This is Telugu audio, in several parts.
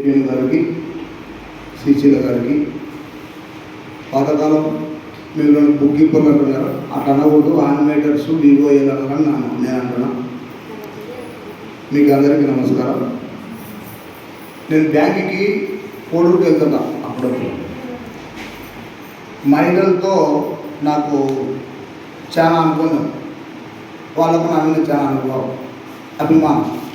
ఏపీఎం గారికి శ్రీశీల గారికి పాతకాలం మీరు నన్ను బుక్ కీపర్లు అంటున్నారు అటు అనకూడదు ఆనిమేటర్స్ వివోఏలు అనాలని నా- నేను అంటున్నా మీకు అందరికీ నమస్కారం. నేను బ్యాంకుకి కోడూరుకి వెళ్తున్నా అప్పుడప్పుడు. మహిళలతో నాకు చాలా అనుకున్నాం వాళ్ళకు నా మీద చాలా అనుభవం అభిమానం.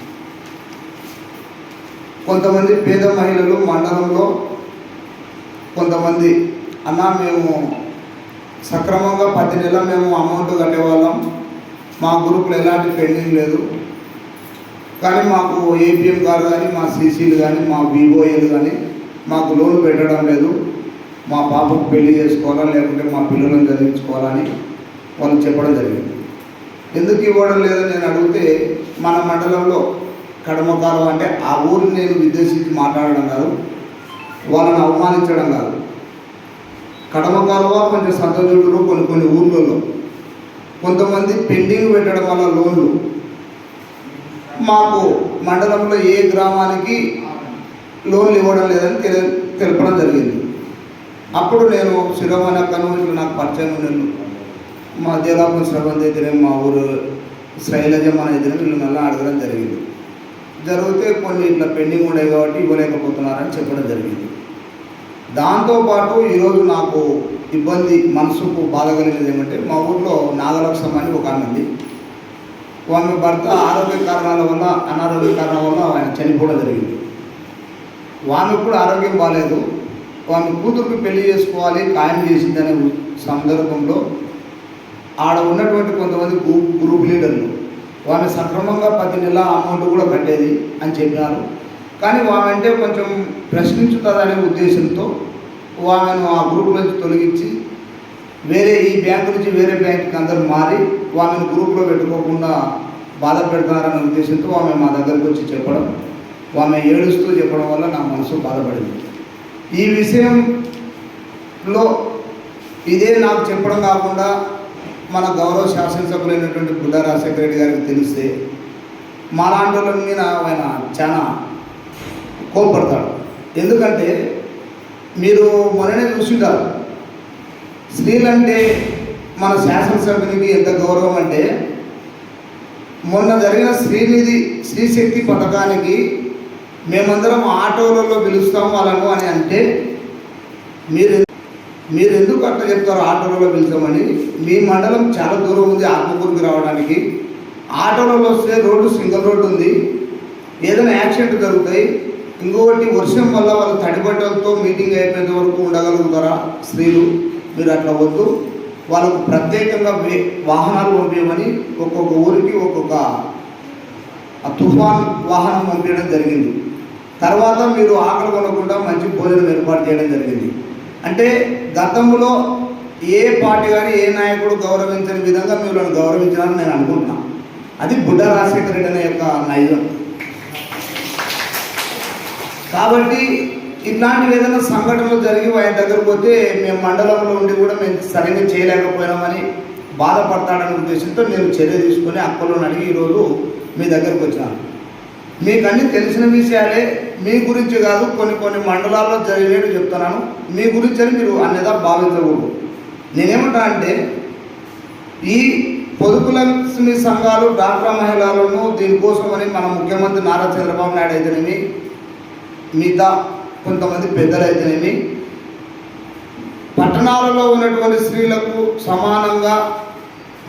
కొంతమంది పేద మహిళలు మండలంలో కొంతమంది అన్న మేము సక్రమంగా ప్రతి నెల మేము అమౌంట్ కట్టేవాళ్ళం. మా గ్రూప్లో ఎలాంటి పెండింగ్ లేదు. కానీ మాకు ఏపీఎం గారు కానీ మా సీసీలు కానీ మా వివోఏలు కానీ మాకు లోన్ పెట్టడం లేదు. మా పాపకు పెళ్ళి చేసుకోవాలా లేకుంటే మా పిల్లలను చదివించుకోవాలని వాళ్ళు చెప్పడం జరిగింది. ఎందుకు ఇవ్వడం లేదని నేను అడిగితే మన మండలంలో కడమకాలం అంటే ఆ ఊరిని నేను ఉద్దేశించి మాట్లాడడం కాదు వాళ్ళని అవమానించడం కాదు. కడమ కాలువ కొంచెం సంతజుడులు కొన్ని కొన్ని ఊర్లలో. కొంతమంది పెండింగ్ పెట్టడం వల్ల లోన్లు. మాకు మండలంలో ఏ గ్రామానికి లోన్లు ఇవ్వడం లేదని తెలి తెలపడం జరిగింది. అప్పుడు నేను శిరోమణి అక్కను ఇట్లా నాకు పరిచయం ఉండేది. మా దేవాపురం శ్రవంతి అయితేనే మా ఊరు శైలజమ్మ అయితేనే వీళ్ళు నల్ల అడగడం జరిగింది. జరిగితే కొన్ని ఇట్లా పెండింగ్ ఉన్నాయి కాబట్టి ఇవ్వలేకపోతున్నారని చెప్పడం జరిగింది. దాంతోపాటు ఈరోజు నాకు ఇబ్బంది మనసుకు బాధ కలిగినది ఏమంటే మా ఊర్లో నాగలక్ష్మ అని ఒక ఆమె ఉంది. ఆమె భర్త ఆరోగ్య కారణాల వల్ల అనారోగ్య కారణాల వల్ల ఆయన చనిపోవడం జరిగింది. వాళ్ళకు కూడా ఆరోగ్యం బాగాలేదు ఆమె కూతురికి పెళ్ళి చేసుకోవాలి ఖాయం చేసిందనే సందర్భంలో ఆడ ఉన్నటువంటి కొంతమంది గ్రూప్ గ్రూప్ లీడర్లు ఆమె సక్రమంగా ప్రతి నెల అమౌంట్ కూడా కట్టేది అని చెప్పినారు. కానీ ఆమె అంటే కొంచెం ప్రశ్నించుతుందనే ఉద్దేశంతో ఆమెను ఆ గ్రూప్ నుంచి తొలగించి వేరే ఈ బ్యాంకు నుంచి వేరే బ్యాంకుకి అందరూ మారి ఆమెను గ్రూప్లో పెట్టుకోకుండా బాధ పెడతారనే ఉద్దేశంతో ఆమె మా దగ్గరకు వచ్చి చెప్పడం ఆమె ఏడుస్తూ చెప్పడం వల్ల నా మనసు బాధపడింది. ఈ విషయంలో ఇదే నాకు చెప్పడం కాకుండా మన గౌరవ శాసనసభ్యులైనటువంటి బుడ్డా రాజశేఖర రెడ్డి గారికి తెలిస్తే మాలాంటి వాళ్ళ మీద ఆయన చాలా కోల్పడతాడు ఎందుకంటే మీరు మొన్ననే చూసింటారు స్త్రీలంటే మన శాసనసభ్యునికి ఎంత గౌరవం అంటే మొన్న జరిగిన శ్రీనిధి శ్రీశక్తి పథకానికి మేమందరం ఆటోలలో పిలుస్తాం వాళ్ళను అని అంటే మీరు మీరు ఎందుకు అట్లా చెప్తారు ఆటోలలో పిలిచామని మీ మండలం చాలా దూరం ఉంది ఆత్మకూరుకి రావడానికి. ఆటోలలో వస్తే రోడ్డు సింగిల్ రోడ్డు ఉంది. ఏదైనా యాక్సిడెంట్ జరుగుతాయి. ఇంకొకటి వర్షం వల్ల వాళ్ళు తడిబట్టలతో మీటింగ్ అయిపోయేంత వరకు ఉండగలుగుతారా స్త్రీలు? మీరు అట్లా వద్దు. వాళ్ళకు ప్రత్యేకంగా వాహనాలు పంపించమని ఒక్కొక్క ఊరికి ఒక్కొక్క తుఫాన్ వాహనం పంపించడం జరిగింది. తర్వాత మీరు ఆకలి కొనకుండా మంచి భోజనం ఏర్పాటు చేయడం జరిగింది. అంటే గతంలో ఏ పార్టీ కానీ ఏ నాయకుడు గౌరవించని విధంగా మీరు గౌరవించాలని నేను అనుకుంటున్నాను అది బుడ్డ రాజశేఖర రెడ్డి అనే యొక్క నైజం. కాబట్టి ఇట్లాంటివి ఏదైనా సంఘటనలు జరిగి ఆయన దగ్గర పోతే మేము మండలంలో ఉండి కూడా మేము సరిగ్గా చేయలేకపోయినామని బాధపడతాడనే ఉద్దేశంతో నేను చర్య తీసుకొని అక్కలను అడిగి ఈరోజు మీ దగ్గరకు వచ్చాను. మీకు అన్ని తెలిసిన విషయాలే. మీ గురించి కాదు కొన్ని కొన్ని మండలాల్లో జరిగేవి చెప్తున్నాను. మీ గురించి అని మీరు అన్నదా భావించకూడదు. నేనేమంటా అంటే ఈ పొదుపు లక్ష్మి సంఘాలు డాక్రా మహిళలను దీనికోసమని మన ముఖ్యమంత్రి నారా చంద్రబాబు నాయుడు అయితేనేమి మిగతా కొంతమంది పెద్దలు అయితేనేమి పట్టణాలలో ఉన్నటువంటి స్త్రీలకు సమానంగా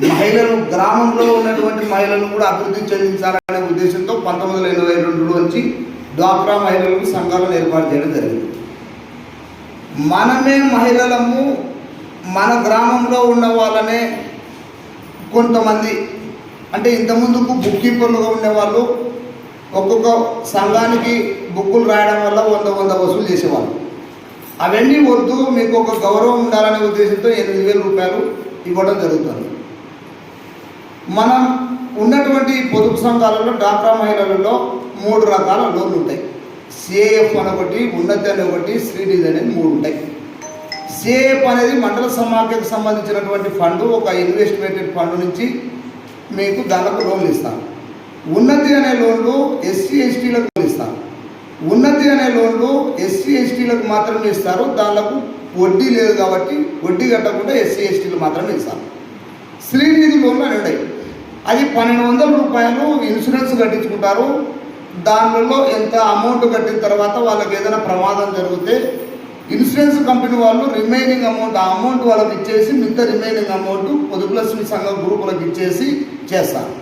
మహిళలు గ్రామంలో ఉన్నటువంటి మహిళలను కూడా అభివృద్ధి చెందించాలనే ఉద్దేశంతో పంతొమ్మిది వందల ఎనభై రెండులో నుంచి డ్వాక్రా మహిళలకు సంఘాలను ఏర్పాటు చేయడం జరిగింది. మనమే మహిళలము మన గ్రామంలో ఉన్న వాళ్ళనే కొంతమంది అంటే ఇంతకుముందుకు బుక్ కీపర్లుగా ఉండేవాళ్ళు ఒక్కొక్క సంఘానికి బుక్కులు రాయడం వల్ల వంద వంద వసూలు చేసేవాళ్ళు. అవన్నీ వద్దు మీకు ఒక గౌరవం ఉండాలనే ఉద్దేశంతో ఎనిమిది వేల రూపాయలు ఇవ్వడం జరుగుతుంది. మనం ఉన్నటువంటి పొదుపు సంఘాలలో డాక్రా మహిళలలో మూడు రకాల లోన్లు ఉంటాయి. సిఏఎఫ్ అని ఒకటి ఉన్నతి అని ఒకటి శ్రీనిధి అనేది మూడు ఉంటాయి. సిఏఎఫ్ అనేది మండల సమాఖ్యకు సంబంధించినటువంటి ఫండ్ ఒక ఇన్వెస్ట్మెంటెడ్ ఫండ్ నుంచి మీకు దానికి లోన్లు ఇస్తాను ఉన్నతి అనే లోన్లు ఎస్సీ ఎస్టీలకు ఇస్తారు. ఉన్నతి అనే లోన్లు ఎస్సీ ఎస్టీలకు మాత్రమే ఇస్తారు. దానికి వడ్డీ లేదు కాబట్టి వడ్డీ కట్టకుండా ఎస్సీ ఎస్టీలు మాత్రమే ఇస్తారు. శ్రీనిధి లోన్లు అని ఉన్నాయి అది పన్నెండు వందల రూపాయలు ఇన్సూరెన్స్ కట్టించుకుంటారు. దానిలో ఎంత అమౌంట్ కట్టిన తర్వాత వాళ్ళకి ఏదైనా ప్రమాదం జరిగితే ఇన్సూరెన్స్ కంపెనీ వాళ్ళు రిమైనింగ్ అమౌంట్ ఆ అమౌంట్ వాళ్ళకి ఇచ్చేసి మిగతా రిమైనింగ్ అమౌంట్ పొదుపులక్ష్మి సంఘ గ్రూపులకు ఇచ్చేసి చేస్తారు.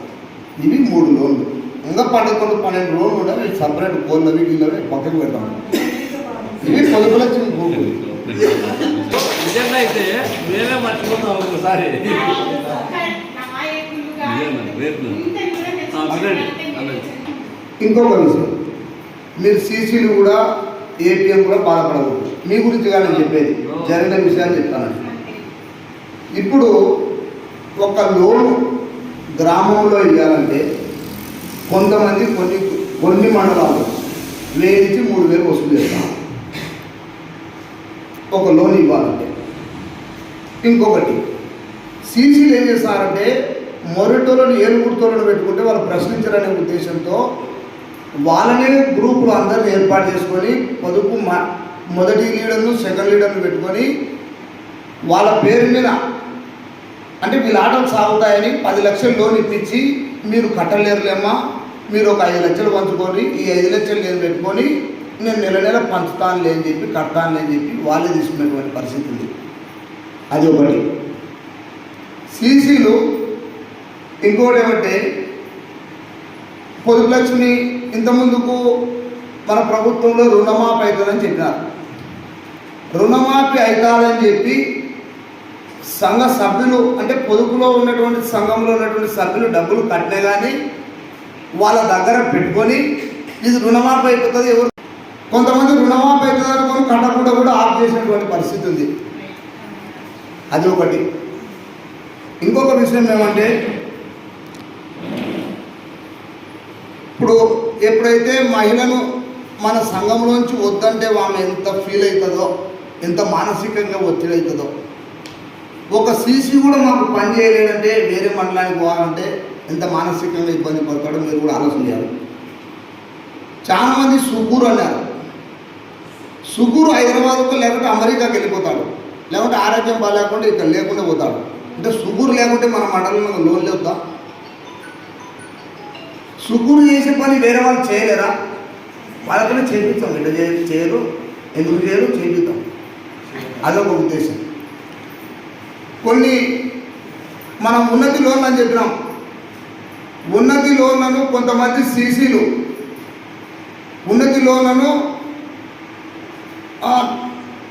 ఇవి మూడు లోన్లు. ఇంకా పదకొండు పన్నెండు లోన్లు ఉన్నాయి సపరేట్ కోళ్ళవి గీళ్ళవి పక్కకు పెడతాం. ఇవి పొదుపులక్ష్మి గ్రూపులు నిజంగా అయితే మేమే మర్చిపోతాం ఒకసారి ఇంకొక విషయం. మీరు సీసీలు కూడా ఏపీఎం కూడా బాధపడకూడదు. మీ గురించి కానీ చెప్పేది. జరిగిన విషయాన్ని చెప్తానండి ఇప్పుడు ఒక లోన్ గ్రామంలో ఇవ్వాలంటే కొంతమంది కొన్ని కొన్ని మండలాలు వెయ్యి నుంచి మూడు వేలు వసూలు చేస్తాం ఒక లోన్ ఇవ్వాలంటే. ఇంకొకటి సీసీలు ఏం చేస్తారంటే మొరటోలను ఏలుగుర్తోలను పెట్టుకుంటే వాళ్ళు ప్రశ్నించాలనే ఉద్దేశంతో వాళ్ళనే గ్రూపులు అందరిని ఏర్పాటు చేసుకొని పొదుపు మ మొదటి లీడర్ను సెకండ్ లీడర్ను పెట్టుకొని వాళ్ళ పేరు మీద అంటే వీళ్ళ ఆటలు సాగుతాయని పది లక్షలు లోన్ ఇప్పించి మీరు కట్టలేరులేమ్మా మీరు ఒక ఐదు లక్షలు పంచుకొని ఈ ఐదు లక్షలు నేను పెట్టుకొని నేను నెల నెల పంచుతానులే అని చెప్పి కడతానులే అని చెప్పి వాళ్ళే తీసుకునేటువంటి పరిస్థితి ఉంది. అది ఒకటి. సీసీలు ఇంకోటి ఏమంటే పొదుపు లక్ష్మి ఇంతకుముందుకు మన ప్రభుత్వంలో రుణమాఫీ అవుతుందని చెప్పినారు. రుణమాఫీ అవుతాదని చెప్పి సంఘ సభ్యులు అంటే పొదుపులో ఉన్నటువంటి సంఘంలో ఉన్నటువంటి సభ్యులు డబ్బులు కట్టినా కానీ వాళ్ళ దగ్గర పెట్టుకొని ఇది రుణమాఫీ అయిపోతుంది ఎవరు కొంతమంది రుణమాఫీ అవుతుంది అనుకొని కట్టకుండా కూడా ఆఫ్ చేసినటువంటి పరిస్థితి ఉంది. అది ఒకటి. ఇంకొక విషయం ఏమంటే ఇప్పుడు ఎప్పుడైతే మహిళను మన సంఘంలోంచి వద్దంటే ఆమె ఎంత ఫీల్ అవుతుందో ఎంత మానసికంగా ఒత్తిడి అవుతుందో ఒక సీసీ కూడా మాకు పని చేయలేదంటే వేరే మండలానికి పోవాలంటే ఎంత మానసికంగా ఇబ్బంది పడతాడో మీరు కూడా ఆలోచన చేయాలి. చాలామంది సుగూరు అన్నారు. సుగూరు హైదరాబాద్కు లేకుంటే అమెరికాకి వెళ్ళిపోతాడు. లేకుంటే ఆరోగ్యం బాగాలేకుండా ఇక్కడ లేకుండా పోతాడు. అంటే సుగూరు లేకుంటే మన మండలంలో లోన్ లేవుతా సుగూరు చేసే పని వేరే వాళ్ళు చేయలేరా? వాళ్ళకనే చేపిస్తాం. ఇట్లా చే- చేయరు? ఎందుకు చేయరు? చేపిద్దాం. అదొక ఉద్దేశం. కొన్ని మనం ఉన్నతి లోన్లు అని చెప్పినాం. ఉన్నతి లోన్లను కొంతమంది సీసీలు. ఉన్నతి లోన్లను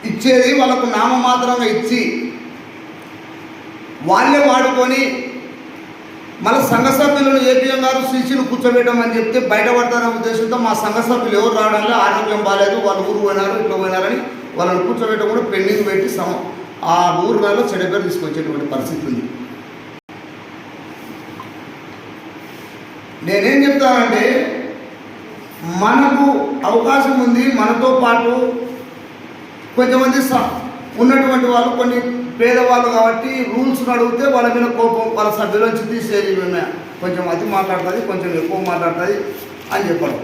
ఇచ్చేది వాళ్ళకు నామమాత్రంగా ఇచ్చి వాళ్ళే వాడుకొని మన సంఘ సభ్యులను ఏపీఎం గారు సీసీలు కూర్చోబెట్టమని చెప్తే బయటపడతారనే ఉద్దేశంతో మా సంఘ సభ్యులు ఎవరు రావడంలో ఆరోగ్యం బాగాలేదు వాళ్ళు ఊరు పోయినారు ఇట్లా పోయినారని వాళ్ళని కూర్చోబెట్టడం కూడా పెండింగ్ పెట్టి సమ ఆ ఊరు నెలలో చెడు పేరు తీసుకొచ్చేటువంటి పరిస్థితి ఉంది. నేనేం చెప్తానంటే మనకు అవకాశం ఉంది మనతో పాటు కొంతమంది స- ఉన్నటువంటి వాళ్ళు కొన్ని పేదవాళ్ళు కాబట్టి రూల్స్ని అడిగితే వాళ్ళ మీద కోపం వాళ్ళ సభ్యులోంచి తీసేది ఈమె. కొంచెం అతి మాట్లాడుతుంది కొంచెం ఎక్కువ మాట్లాడుతుంది అని చెప్పడం.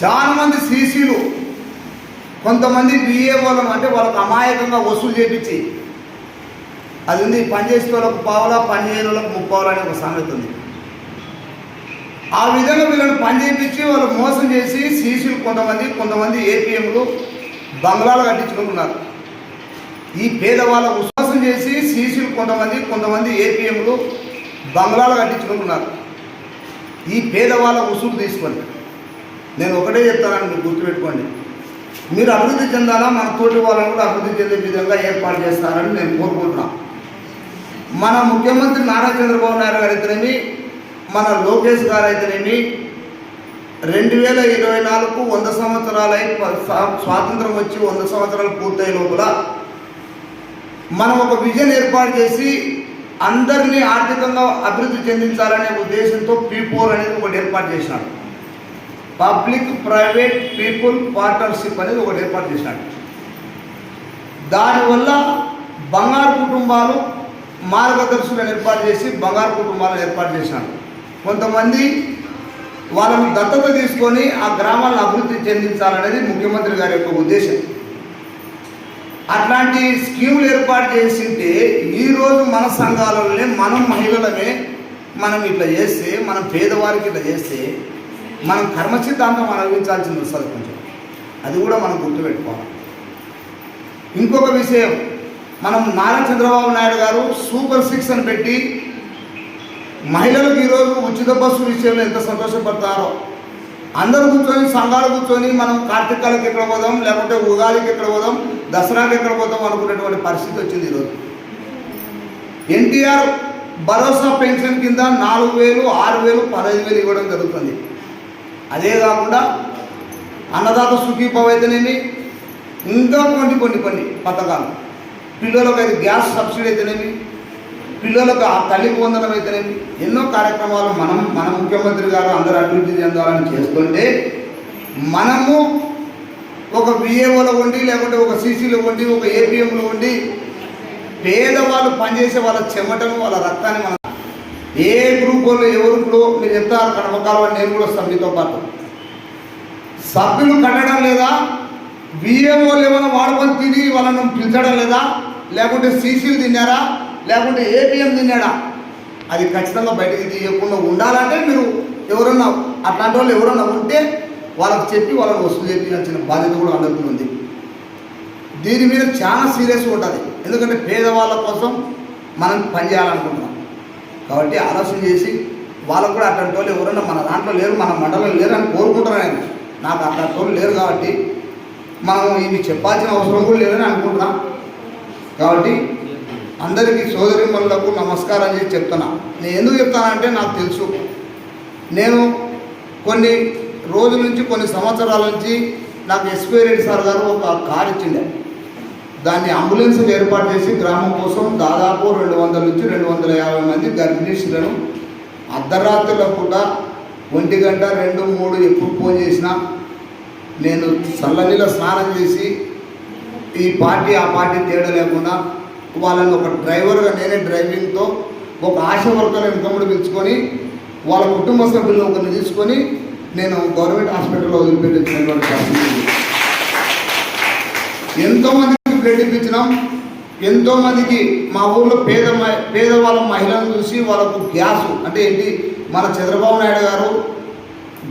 చాలామంది సీసీలు కొంతమంది బిఏ వాళ్ళం అంటే వాళ్ళకు అమాయకంగా వసూలు చేపించి అది ఉంది పని చేసే వాళ్ళకు పావులా పని చేయని వాళ్ళకు ముప్పావులా అనే ఒక సామెత ఉంది. ఆ విధంగా వీళ్ళని పని చేయించి వాళ్ళు మోసం చేసి సీసీలు కొంతమంది కొంతమంది ఏపీఎంలు బంగ్లాలు కట్టించుకుంటున్నారు. ఈ పేదవాళ్ళ విశ్వాసం చేసి సీసీలు కొంతమంది కొంతమంది ఏపీఎంలు బంగ్లాలు కట్టించుకుంటున్నారు. ఈ పేదవాళ్ళ ఉసురు తీసుకొని నేను ఒకటే చెప్తానని మీరు గుర్తుపెట్టుకోండి. మీరు అభివృద్ధి చెందాలా మన తోటి వాళ్ళని కూడా అభివృద్ధి చెందే విధంగా ఏర్పాటు చేస్తారని నేను కోరుకుంటున్నాను మన ముఖ్యమంత్రి నారా చంద్రబాబు నాయుడు గారు అయితేనేమి మన లోకేష్ గారు అయితేనేమి రెండు వేల ఇరవై నాలుగు వంద సంవత్సరాలై స్వాతంత్రం వచ్చి వంద సంవత్సరాలు పూర్తయ్యే లోపల మనం ఒక విజన్ ఏర్పాటు చేసి అందరినీ ఆర్థికంగా అభివృద్ధి చెందించాలనే ఉద్దేశంతో పీపోర్ అనేది ఒకటి ఏర్పాటు చేసినాడు పబ్లిక్ ప్రైవేట్ పీపుల్ పార్ట్నర్షిప్ అనేది ఒకటి ఏర్పాటు చేసినాడు దానివల్ల బంగారు కుటుంబాలు మార్గదర్శులను ఏర్పాటు చేసి బంగారు కుటుంబాలను ఏర్పాటు చేసినాడు కొంతమంది వాళ్ళని దత్తత తీసుకొని ఆ గ్రామాలను అభివృద్ధి చెందించాలనేది ముఖ్యమంత్రి గారి యొక్క ఉద్దేశం. అట్లాంటి స్కీములు ఏర్పాటు చేసింటే ఈరోజు మన సంఘాలలోనే మనం మహిళలమే మనం ఇట్లా చేస్తే మనం పేదవారికి ఇట్లా చేస్తే మనం కర్మ సిద్ధాంతం అనుభవించాల్సింది వస్తుంది కొంచెం. అది కూడా మనం గుర్తుపెట్టుకోవాలి ఇంకొక విషయం మనం నారా చంద్రబాబు నాయుడు గారు సూపర్ సిక్స్ అని పెట్టి మహిళలకు ఈరోజు ఉచిత బస్సు విషయంలో ఎంత సంతోషపడతారో. అందరూ కూర్చొని సంఘాలు కూర్చొని మనం కార్తీకాలకు ఎక్కడ పోదాం లేకుంటే ఉగాదికి ఎక్కడ పోదాం దసరాకి ఎక్కడ పోదాం అనుకునేటువంటి పరిస్థితి వచ్చింది ఈరోజు. ఎన్టీఆర్ భరోసా పెన్షన్ కింద నాలుగు వేలు ఆరు వేలు పదహైదు వేలు ఇవ్వడం జరుగుతుంది. అదే కాకుండా అన్నదాత సుఖీభావ అయితేనేమి ఇంకా కొన్ని కొన్ని కొన్ని పథకాలు. పిల్లలకు అయితే గ్యాస్ సబ్సిడీ అయితేనేమి పిల్లలకు ఆ తల్లి వందనం అయితేనేమి? ఎన్నో కార్యక్రమాలు మనం మన ముఖ్యమంత్రి గారు అందరూ అభివృద్ధి చెందాలని చేస్తుంటే మనము ఒక విఏఓలో ఉండి లేకుంటే ఒక సీసీలో ఉండి ఒక ఏపీఎంలో ఉండి పేదవాళ్ళు పనిచేసే వాళ్ళ చెమటను వాళ్ళ రక్తాన్ని మనం ఏ గ్రూప్ వాళ్ళు ఎవరు ఇప్పుడు మీరు చెప్తారు కడపకాలు నేను కూడా వస్తాను మీతో పాటు. సభ్యులు కట్టడం లేదా? విఏఓలు ఏమైనా వాడుకొని తిరిగి వాళ్ళను పిలిచడం లేదా? లేకుంటే సీసీలు తిన్నారా? లేకుంటే ఏపీఎం తిన్నాడా? అది ఖచ్చితంగా బయటకు తీయకుండా ఉండాలంటే మీరు ఎవరన్నా అట్లాంటి వాళ్ళు ఎవరన్నా ఉంటే వాళ్ళకి చెప్పి వాళ్ళని వసూలు చేయించాల్సిన బాధ్యత కూడా అందరికీ ఉంది. దీని మీద చాలా సీరియస్గా ఉంటుంది. ఎందుకంటే పేదవాళ్ళ కోసం మనం పనిచేయాలనుకుంటున్నాం కాబట్టి ఆలోచన చేసి వాళ్ళకు కూడా అట్లాంటి వాళ్ళు ఎవరైనా మన దాంట్లో లేరు మన మండలం లేరు అని కోరుకుంటున్నాను నాకు అట్లాంటి వాళ్ళు లేరు కాబట్టి మనం ఇవి చెప్పాల్సిన అవసరం కూడా లేదని అనుకుంటున్నాం. కాబట్టి అందరికీ సోదరిమణులకు నమస్కారం చేసి చెప్తున్నా. నేను ఎందుకు చెప్తానంటే నాకు తెలుసు. నేను కొన్ని రోజుల నుంచి కొన్ని సంవత్సరాల నుంచి నాకు ఎస్పీ రెడ్డి సార్ గారు ఒక కార్ ఇచ్చిండే. దాన్ని అంబులెన్స్ ఏర్పాటు చేసి గ్రామం కోసం దాదాపు రెండు వందల నుంచి రెండు వందల యాభై మంది గర్భిణీ అర్ధరాత్రిలో కూడా ఒంటి గంట రెండు మూడు ఎప్పుడు ఫోన్ చేసినా నేను చల్లనీళ్ళ స్నానం చేసి ఈ పార్టీ ఆ పార్టీ తేడా లేకుండా వాళ్ళని ఒక డ్రైవర్గా నేనే డ్రైవింగ్తో ఒక ఆశ వర్కర్ ఇన్కమ్ముడు పిలుచుకొని వాళ్ళ కుటుంబ సభ్యులను ఒకరిని తీసుకొని నేను గవర్నమెంట్ హాస్పిటల్లో వదిలిపెట్టించినటువంటి పరిస్థితి ఎంతోమందికి బ్లడ్ ఇప్పించినాం. ఎంతోమందికి మా ఊర్లో పేద పేదవాళ్ళ మహిళలను చూసి వాళ్ళకు గ్యాస్ అంటే ఏంటి? మన చంద్రబాబు నాయుడు గారు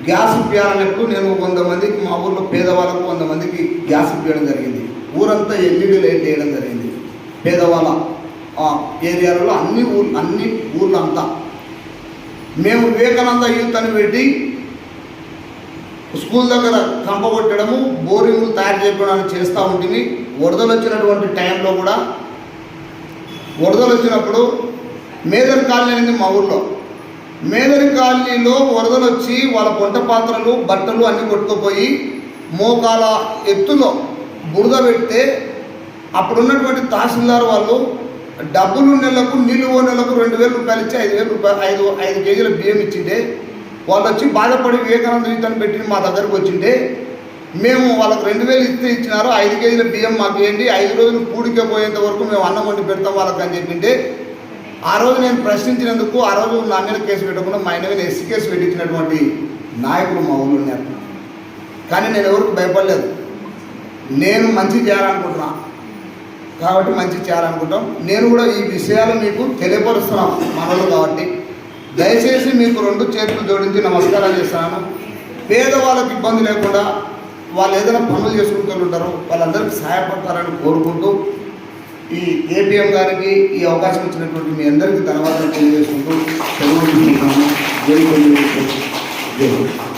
గ్యాస్ ఇప్పించాలన్నట్టు నేను కొంతమందికి మా ఊర్లో పేదవాళ్ళకు కొంతమందికి గ్యాస్ ఇప్పించడం జరిగింది. ఊరంతా ఎల్ఈడి లైట్ వేయడం జరిగింది. పేదవాళ్ళ ఆ, ఏరియాలలో అన్ని ఊర్లు అన్ని ఊర్లంతా. మేము వివేకానంద యూత్ అని పెట్టి స్కూల్ దగ్గర కంపగొట్టడము బోరింగ్లు తయారు చేయడానికి చేస్తూ ఉంటుంది వరదలు వచ్చినటువంటి టైంలో కూడా వరదలు వచ్చినప్పుడు మేదర్ కాలనీ అనేది మా ఊర్లో. మేదరి కాలనీలో వరదలు వచ్చి వాళ్ళ పొంట పాత్రలు బట్టలు అన్నీ కొట్టుకుపోయి మోకాల ఎత్తులో బురద పెడితే అప్పుడున్నటువంటి తహసీల్దార్ వాళ్ళు డబ్బులు నెలకు నిలువ నెలకు రెండు వేల రూపాయలు ఇచ్చి ఐదు వేల రూపాయలు ఐదు ఐదు కేజీల బియ్యం ఇచ్చిండే. వాళ్ళు వచ్చి బాధపడి వివేకానంద యుద్ధం పెట్టి మా దగ్గరకు వచ్చిండే. మేము వాళ్ళకి రెండు వేలు ఇస్తే ఇచ్చినారు ఐదు కేజీల బియ్యం మాకు ఏంటి ఐదు రోజులు కూడికే పోయేంత వరకు మేము అన్నం వండి పెడతాం వాళ్ళకి అని చెప్పింటే ఆ రోజు నేను ప్రశ్నించినందుకు ఆ రోజు నా మీద కేసు పెట్టకుండా మా ఆయన మీద ఎస్సీ కేసు పెట్టించినటువంటి నాయకులు మా ఊళ్ళో ఉన్నారు. కానీ నేను ఎవరికి భయపడలేదు. నేను మంచి చేయాలనుకుంటున్నాను కాబట్టి మంచి చేయాలనుకుంటాం. నేను కూడా ఈ విషయాలు మీకు తెలియపరుస్తున్నాను మనలో కాబట్టి. దయచేసి మీకు రెండు చేతులు జోడించి నమస్కారం చేస్తాను పేదవాళ్ళకి ఇబ్బంది లేకుండా వాళ్ళు ఏదైనా పనులు చేసుకుంటుంటారు వాళ్ళందరికీ సహాయపడతారని కోరుకుంటూ ఈ ఏపీఎం గారికి ఈ అవకాశం ఇచ్చినటువంటి మీ అందరికీ ధన్యవాదాలు తెలియజేసుకుంటూ తెలుగు జై జై